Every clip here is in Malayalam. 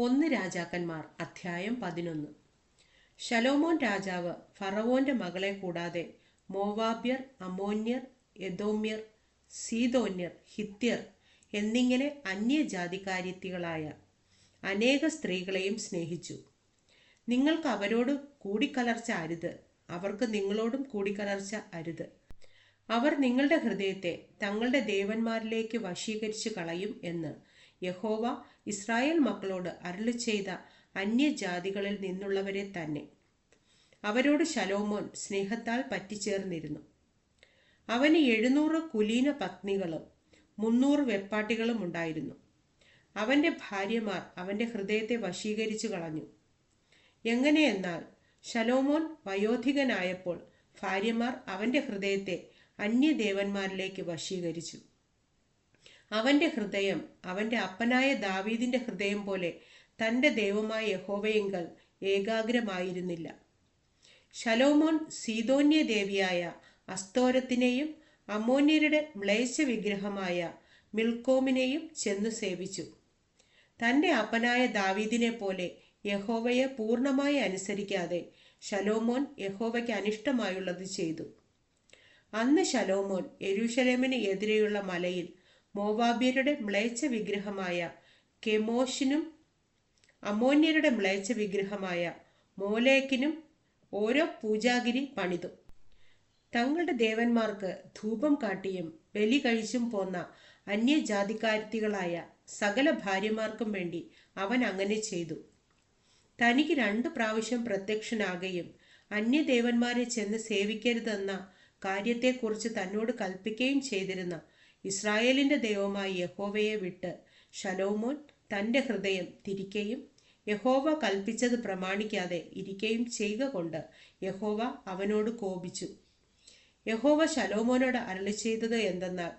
ഒന്ന് രാജാക്കന്മാർ അധ്യായം പതിനൊന്ന്. ശലോമോൻ രാജാവ് ഫറവോന്റെ മകളെ കൂടാതെ മോവാബ്യർ അമോന്യർ യദോമ്യർ സീതോന്യർ ഹിത്യർ എന്നിങ്ങനെ അന്യജാതിക്കാരിത്തികളായ അനേക സ്ത്രീകളെയും സ്നേഹിച്ചു. നിങ്ങൾക്ക് അവരോട് കൂടിക്കലർച്ച അരുത്. അവർക്ക് നിങ്ങളോടും കൂടിക്കലർച്ച അരുത്. അവർ നിങ്ങളുടെ ഹൃദയത്തെ തങ്ങളുടെ ദേവന്മാരിലേക്ക് വശീകരിച്ചു കളയും എന്ന് യഹോവ ഇസ്രായേൽ മക്കളോട് അരുളി ചെയ്ത അന്യജാതികളിൽ നിന്നുള്ളവരെ തന്നെ. അവരോട് ശലോമോൻ സ്നേഹത്താൽ പറ്റിച്ചേർന്നിരുന്നു. അവന് എഴുന്നൂറ് കുലീന പത്നികളും മുന്നൂറ് വെപ്പാട്ടികളും ഉണ്ടായിരുന്നു. അവന്റെ ഭാര്യമാർ അവന്റെ ഹൃദയത്തെ വശീകരിച്ചു കളഞ്ഞു. എങ്ങനെയെന്നാൽ ശലോമോൻ വയോധികനായപ്പോൾ ഭാര്യമാർ അവന്റെ ഹൃദയത്തെ അന്യദേവന്മാരിലേക്ക് വശീകരിച്ചു. അവന്റെ ഹൃദയം അവന്റെ അപ്പനായ ദാവീദിന്റെ ഹൃദയം പോലെ തന്റെ ദൈവമായ യഹോവയെങ്കൽ ഏകാഗ്രമായിരുന്നില്ല. ശലോമോൻ സീതോന്യ ദേവിയായ അസ്തോരത്തിനെയും അമോന്യരുടെ മ്ലേച്ഛ വിഗ്രഹമായ മിൽക്കോമിനെയും ചെന്നു സേവിച്ചു. തന്റെ അപ്പനായ ദാവീദിനെ പോലെ യഹോവയെ പൂർണമായി അനുസരിക്കാതെ ശലോമോൻ യഹോവയ്ക്ക് അനിഷ്ടമായുള്ളത് ചെയ്തു. അന്ന് ശലോമോൻ എരുഷലേമിന് എതിരെയുള്ള മലയിൽ മോവാബ്യരുടെ മ്ലേച്ഛ വിഗ്രഹമായ കെമോഷിനും അമോന്യരുടെ മ്ലേച്ഛ വിഗ്രഹമായ മോലേക്കിനും ഓരോ പൂജാഗിരി പണിതു. തങ്ങളുടെ ദേവന്മാർക്ക് ധൂപം കാട്ടിയും ബലി കഴിച്ചും പോന്ന അന്യജാതിക്കാരത്തികളായ സകല ഭാര്യമാർക്കും വേണ്ടി അവൻ അങ്ങനെ ചെയ്തു. തനിക്ക് രണ്ടു പ്രാവശ്യം പ്രത്യക്ഷനാകുകയും അന്യദേവന്മാരെ ചെന്ന് സേവിക്കരുതെന്ന കാര്യത്തെക്കുറിച്ച് തന്നോട് കൽപ്പിക്കുകയും ചെയ്തിരുന്ന ഇസ്രായേലിന്റെ ദൈവമായി യഹോവയെ വിട്ട് ശലോമോൻ തന്റെ ഹൃദയം തിരിക്കുകയും യഹോവ കൽപ്പിച്ചത് പ്രമാണിക്കാതെ ഇരിക്കുകയും ചെയ്യുക കൊണ്ട് യഹോവ അവനോട് കോപിച്ചു. യഹോവ ശലോമോനോട് അരളി ചെയ്തത് എന്തെന്നാൽ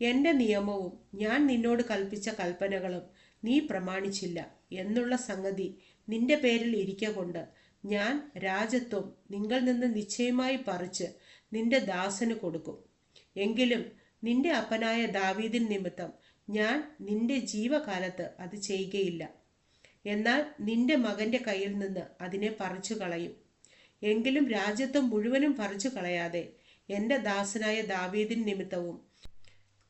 എന്റെ നിയമവും ഞാൻ നിന്നോട് കൽപ്പിച്ച കൽപ്പനകളും നീ പ്രമാണിച്ചില്ല എന്നുള്ള സംഗതി നിന്റെ പേരിൽ ഇരിക്ക കൊണ്ട് ഞാൻ രാജത്വം നിങ്ങൾ നിന്ന് നിശ്ചയമായി പറിച്ച് നിന്റെ ദാസന് കൊടുക്കും. എങ്കിലും നിന്റെ അപ്പനായ ദാവീദിൻ നിമിത്തം ഞാൻ നിന്റെ ജീവകാലത്ത് അത് ചെയ്യുകയില്ല. എന്നാൽ നിന്റെ മകന്റെ കയ്യിൽ നിന്ന് അതിനെ പറിച്ചു കളയും എങ്കിലും രാജ്യത്വം മുഴുവനും പറിച്ചു കളയാതെ എന്റെ ദാസനായ ദാവീദിൻ നിമിത്തവും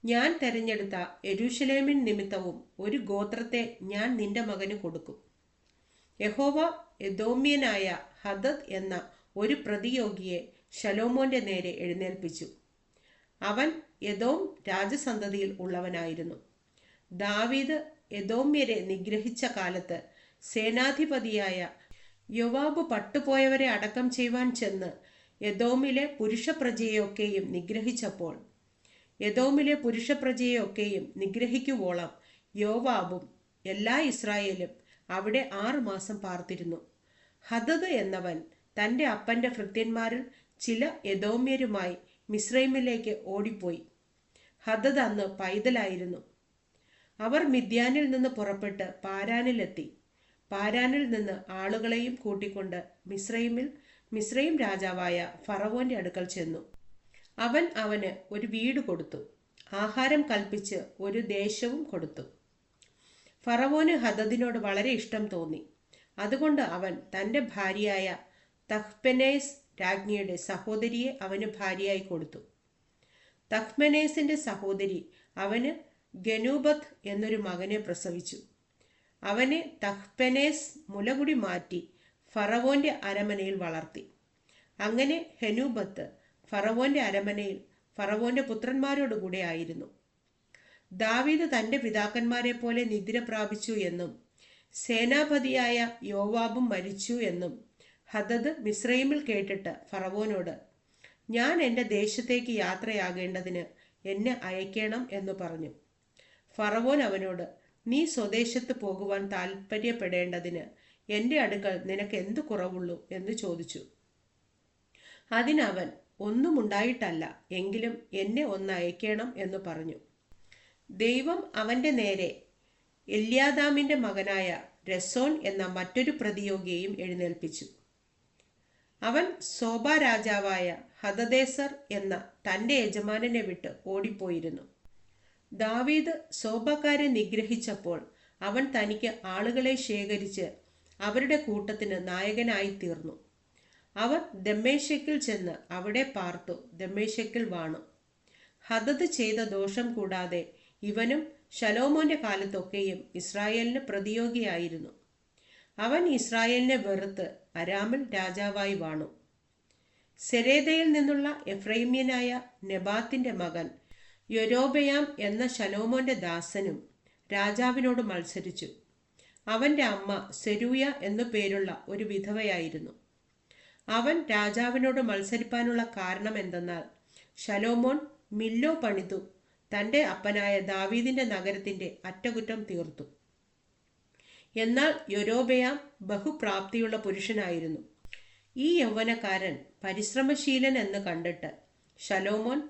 ഞാൻ തെരഞ്ഞെടുത്ത എരുഷലേമിൻ നിമിത്തവും ഒരു ഗോത്രത്തെ ഞാൻ നിന്റെ മകന് കൊടുക്കും. യഹോവ എദോമ്യനായ ഹദദ് എന്ന ഒരു പ്രതിയോഗിയെ ശലോമോന്റെ നേരെ എഴുന്നേൽപ്പിച്ചു. അവൻ യദോം രാജസന്തതിയിൽ ഉള്ളവനായിരുന്നു. ദാവീദ് യദോമ്യരെ നിഗ്രഹിച്ച കാലത്ത് സേനാധിപതിയായ യുവാബ് പട്ടുപോയവരെ അടക്കം ചെയ്യുവാൻ ചെന്ന് യദോമിലെ പുരുഷപ്രജയെയൊക്കെയും നിഗ്രഹിച്ചപ്പോൾ യദോമിലെ പുരുഷപ്രജയെയൊക്കെയും നിഗ്രഹിക്കുവോളം യോവാബും എല്ലാ ഇസ്രായേലും അവിടെ ആറു മാസം പാർത്തിരുന്നു. ഹദദ് എന്നവൻ തന്റെ അപ്പന്റെ ഭൃത്യന്മാരിൽ ചില യദോമ്യരുമായി മിസ്രൈമിലേക്ക് ഓടിപ്പോയി. ഹദദ് അന്ന് പൈതലായിരുന്നു. അവർ മിദ്യാനിൽ നിന്ന് പുറപ്പെട്ട് പാരാനിലെത്തി. പാരാനിൽ നിന്ന് ആളുകളെയും കൂട്ടിക്കൊണ്ട് മിശ്രൈമിൽ മിശ്രൈം രാജാവായ ഫറവോന്റെ അടുക്കൽ ചെന്നു. അവൻ അവന് ഒരു വീട് കൊടുത്തു. ആഹാരം കൽപ്പിച്ച് ഒരു ദേശവും കൊടുത്തു. ഫറവോന് ഹദദിനോട് വളരെ ഇഷ്ടം തോന്നി. അതുകൊണ്ട് അവൻ തന്റെ ഭാര്യയായ തഹ്പെനേസ് രാജ്ഞിയുടെ സഹോദരിയെ അവന് ഭാര്യയായി കൊടുത്തു. തഹ്മനേസിന്റെ സഹോദരി അവന് ഗനൂബത്ത് എന്നൊരു മകനെ പ്രസവിച്ചു. അവനെ തഹ്പനേസ് മുലകുടി മാറ്റി ഫറവോന്റെ അരമനയിൽ വളർത്തി. അങ്ങനെ ഹെനൂബത്ത് ഫറവോന്റെ അരമനയിൽ ഫറവോന്റെ പുത്രന്മാരോടുകൂടെ ആയിരുന്നു. ദാവീദ് തന്റെ പിതാക്കന്മാരെ പോലെ നിദ്ര പ്രാപിച്ചു എന്നും സേനാപതിയായ യോവാബും മരിച്ചു എന്നും ഹദദ് മിസ്രൈമിൽ കേട്ടിട്ട് ഫറവോനോട് ഞാൻ എന്റെ ദേശത്തേക്ക് യാത്രയാകേണ്ടതിന് എന്നെ അയക്കണം എന്ന് പറഞ്ഞു. ഫറവോൻ അവനോട് നീ സ്വദേശത്ത് പോകുവാൻ താൽപ്പര്യപ്പെടേണ്ടതിന് എന്റെ അടുക്കൽ നിനക്ക് എന്ത് കുറവുള്ളൂ? എന്ന് ചോദിച്ചു. അതിനവൻ ഒന്നും ഉണ്ടായിട്ടല്ല എങ്കിലും എന്നെ ഒന്ന് അയക്കണം എന്ന് പറഞ്ഞു. ദൈവം അവന്റെ നേരെ എല്യാദാമിന്റെ മകനായ രസോൻ എന്ന മറ്റൊരു പ്രതിയോഗിയെയും എഴുന്നേൽപ്പിച്ചു. അവൻ സോബ രാജാവായ ഹദദേസർ എന്ന തന്റെ യജമാനനെ വിട്ട് ഓടിപ്പോയിരുന്നു. ദാവീദ് സോബക്കാരെ നിഗ്രഹിച്ചപ്പോൾ അവൻ തനിക്ക് ആളുകളെ ശേഖരിച്ച് അവരുടെ കൂട്ടത്തിന് നായകനായി തീർന്നു. അവർ ദമ്മേശക്കിൽ ചെന്ന് അവിടെ പാർത്തു ദമ്മേശക്കിൽ വാണു. ഹദത് ചെയ്ത ദോഷം കൂടാതെ ഇവനും ശലോമോന്റെ കാലത്തൊക്കെയും ഇസ്രായേലിന് പ്രതിയോഗിയായിരുന്നു. അവൻ ഇസ്രായേലിനെ വെറുത്ത് അരാമിൽ രാജാവായി വാണു. സെരേദയിൽ നിന്നുള്ള എഫ്രൈമ്യനായ നെബാത്തിന്റെ മകൻ യൊരോബയാം എന്ന ശലോമോന്റെ ദാസനും രാജാവിനോട് മത്സരിച്ചു. അവന്റെ അമ്മ സെരൂയ എന്നു പേരുള്ള ഒരു വിധവയായിരുന്നു. അവൻ രാജാവിനോട് മത്സരിപ്പാനുള്ള കാരണം എന്തെന്നാൽ ശലോമോൻ മില്ലോ പണിതു തന്റെ അപ്പനായ ദാവീദിന്റെ നഗരത്തിന്റെ അറ്റകുറ്റം തീർത്തു. എന്നാൽ യൊരോബയാം ബഹുപ്രാപ്തിയുള്ള പുരുഷനായിരുന്നു. ഈ യൗവനക്കാരൻ പരിശ്രമശീലൻ എന്ന് കണ്ടിട്ട് ശലോമോൻ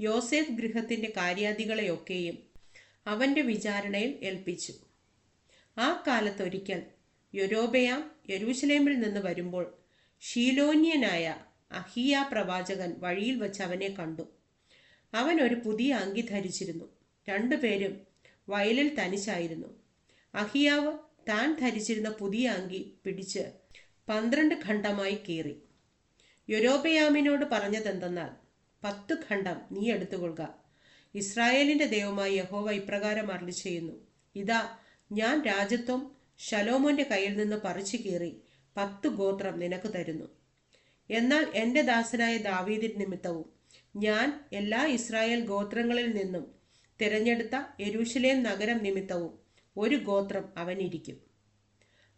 യോസേഫ് ഗൃഹത്തിന്റെ കാര്യാദികളെയൊക്കെയും അവന്റെ വിചാരണയിൽ ഏൽപ്പിച്ചു. ആ കാലത്തൊരിക്കൽ യൊരോബയാം യരൂശലേമിൽ നിന്ന് വരുമ്പോൾ ഷീലോന്യനായ അഹിയ പ്രവാചകൻ വഴിയിൽ വച്ച് അവനെ കണ്ടു. അവൻ ഒരു പുതിയ അങ്കി ധരിച്ചിരുന്നു. രണ്ടുപേരും വയലിൽ തനിച്ചായിരുന്നു. അഹിയാവ് താൻ ധരിച്ചിരുന്ന പുതിയ അങ്കി പിടിച്ച് പന്ത്രണ്ട് ഖണ്ഡമായി കീറി. യൊരോബയാമിനോട് പറഞ്ഞതെന്തെന്നാൽ പത്ത് ഖണ്ഡം നീ എടുത്തുകൊള്ളുക. ഇസ്രായേലിന്റെ ദൈവമായി യഹോവ ഇപ്രകാരം അരളി ചെയ്യുന്നു. ഇതാ ഞാൻ രാജ്യത്വം ശലോമോന്റെ കയ്യിൽ നിന്ന് പറിച്ചു കീറി പത്ത് ഗോത്രം നിനക്ക് തരുന്നു. എന്നാൽ എന്റെ ദാസനായ ദാവീദിൻ നിമിത്തവും ഞാൻ എല്ലാ ഇസ്രായേൽ ഗോത്രങ്ങളിൽ നിന്നും തിരഞ്ഞെടുത്ത യെരൂശലേം നഗരം നിമിത്തവും ഒരു ഗോത്രം അവനിരിക്കും.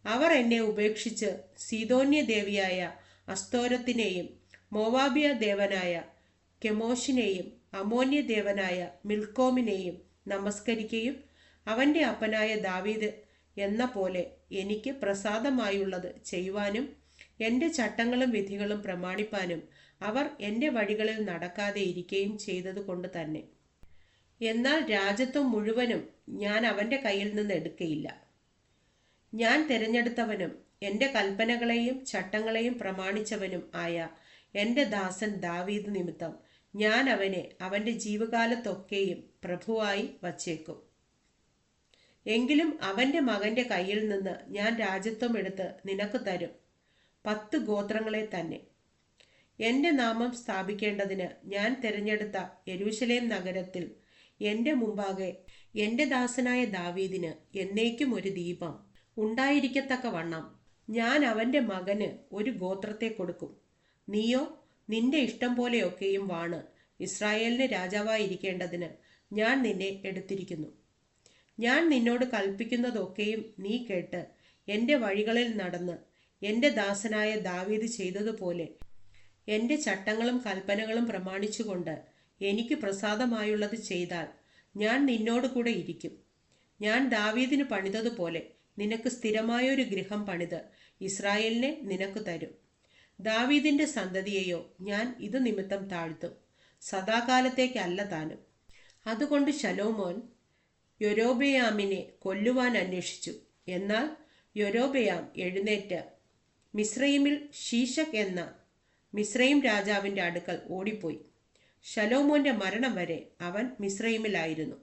അവർ എന്നെ ഉപേക്ഷിച്ച് സീതോന്യ ദേവിയായ അസ്തോരത്തിനെയും മോവാബിയ ദേവനായ കെമോഷിനെയും അമോന്യ ദേവനായ മിൽക്കോമിനെയും നമസ്കരിക്കുകയും അവന്റെ അപ്പനായ ദാവീദ് എന്ന പോലെ എനിക്ക് പ്രസാദമായുള്ളത് ചെയ്യുവാനും എന്റെ ചട്ടങ്ങളും വിധികളും പ്രമാണിപ്പാനും അവർ എന്റെ വഴികളിൽ നടക്കാതെ ഇരിക്കുകയും ചെയ്തതുകൊണ്ട് തന്നെ. എന്നാൽ രാജ്യത്വം മുഴുവനും ഞാൻ അവന്റെ കയ്യിൽ നിന്ന് എടുക്കയില്ല. ഞാൻ തിരഞ്ഞെടുത്തവനും എന്റെ കൽപ്പനകളെയും ചട്ടങ്ങളെയും പ്രമാണിച്ചവനും ആയ എന്റെ ദാസൻ ദാവീദ് നിമിത്തം ഞാൻ അവനെ അവന്റെ ജീവകാലത്തൊക്കെയും പ്രഭുവായി വച്ചേക്കും. എങ്കിലും അവന്റെ മകന്റെ കയ്യിൽ നിന്ന് ഞാൻ രാജ്യത്വം എടുത്ത് നിനക്ക് തരും. പത്ത് ഗോത്രങ്ങളെ തന്നെ. എന്റെ നാമം സ്ഥാപിക്കേണ്ടതിന് ഞാൻ തിരഞ്ഞെടുത്ത യരൂശലേം നഗരത്തിൽ എന്റെ മുമ്പാകെ എന്റെ ദാസനായ ദാവീദിന് എന്നേക്കും ഒരു ദീപം ഉണ്ടായിരിക്കത്തക്ക വണ്ണം. ഞാൻ അവന്റെ മകന് ഒരു ഗോത്രത്തെ കൊടുക്കും. നീയോ നിന്റെ ഇഷ്ടം പോലെയൊക്കെയും വാണ്. ഇസ്രായേലിന് രാജാവായിരിക്കേണ്ടതിന് ഞാൻ നിന്നെ എടുത്തിരിക്കുന്നു. ഞാൻ നിന്നോട് കൽപ്പിക്കുന്നതൊക്കെയും നീ കേട്ട് എന്റെ വഴികളിൽ നടന്ന് എന്റെ ദാസനായ ദാവീദ് ചെയ്തതുപോലെ എന്റെ ചട്ടങ്ങളും കൽപ്പനകളും പ്രമാണിച്ചുകൊണ്ട് എനിക്ക് പ്രസാദമായുള്ളത് ചെയ്താൽ ഞാൻ നിന്നോട് കൂടെ ഇരിക്കും. ഞാൻ ദാവീദിന് പണിതതുപോലെ നിനക്ക് സ്ഥിരമായൊരു ഗൃഹം പണിത് ഇസ്രായേലിനെ നിനക്ക് തരും. ദാവീദിന്റെ സന്തതിയെയോ ഞാൻ ഇത് നിമിത്തം താഴ്ത്തും. സദാകാലത്തേക്കല്ല താനും. അതുകൊണ്ട് ശലോമോൻ യൊരോബയാമിനെ കൊല്ലുവാൻ അന്വേഷിച്ചു. എന്നാൽ യൊരോബയാം എഴുന്നേറ്റ് മിസ്രൈമിൽ ശീശക് എന്ന മിസ്രൈം രാജാവിന്റെ അടുക്കൽ ഓടിപ്പോയി. ശലോമോന്റെ മരണം വരെ അവൻ മിശ്രൈമിലായിരുന്നു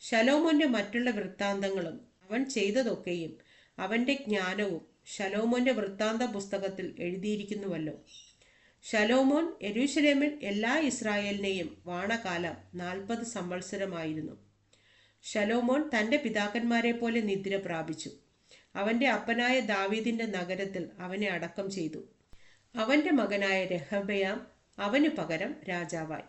ശലോമോന്റെ മറ്റുള്ള വൃത്താന്തങ്ങളും അവൻ ചെയ്തതൊക്കെയും അവന്റെ ജ്ഞാനവും ശലോമോന്റെ വൃത്താന്ത പുസ്തകത്തിൽ എഴുതിയിരിക്കുന്നുവല്ലോ. ശലോമോൻ എരുഷലേമിൽ എല്ലാ ഇസ്രായേലിനെയും വാണകാലം നാൽപ്പത് സംവത്സരമായിരുന്നു. ശലോമോൻ തന്റെ പിതാക്കന്മാരെ പോലെ നിദ്ര പ്രാപിച്ചു. അവന്റെ അപ്പനായ ദാവീദിന്റെ നഗരത്തിൽ അവനെ അടക്കം ചെയ്തു. അവന്റെ മകനായ രഹബയാം അവനു പകരം രാജാവായി.